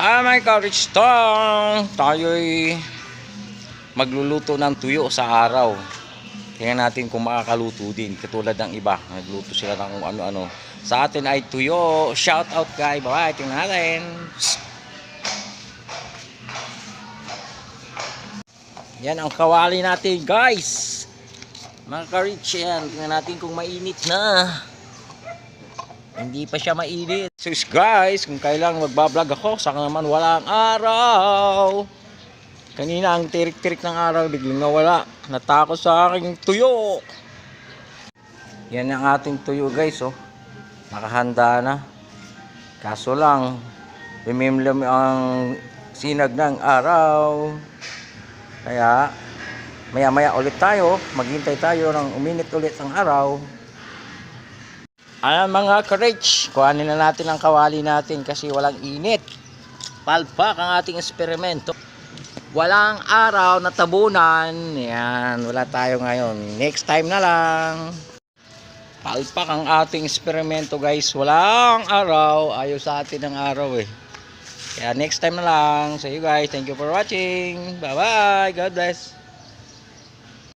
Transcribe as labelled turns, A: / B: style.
A: Hi mga ka-rich tong! Tayo'y magluluto ng tuyo sa araw. Tingnan natin kung makakaluto din. Katulad ng iba, nagluto sila ng kung ano-ano. Sa atin ay tuyo. Shout out kay Bye, tingnan natin. Yan ang kawali natin guys. Mga ka-rich yan. Tingnan natin kung mainit na. Hindi pa siya mainit. So guys, kung kailang magbablog ako, saka naman walang araw. Kanina ang tirik-tirik ng araw, biglang nawala. Natakot sa aking tuyo. Yan ang ating tuyo guys, oh. Nakahanda na. Kaso lang, lumimlim ang sinag ng araw. Kaya, maya-maya ulit tayo. Maghintay tayo ng uminit ulit ang araw. Ayan mga ka-rich, kuhanin na natin ang kawali natin kasi walang init. Palpak ang ating eksperimento. Walang araw na tabunan. Yan, wala tayo ngayon. Next time na lang. Palpak ang ating eksperimento guys. Walang araw. Ayaw sa atin ng araw eh. Kaya next time na lang. So you guys, thank you for watching. Bye bye. God bless.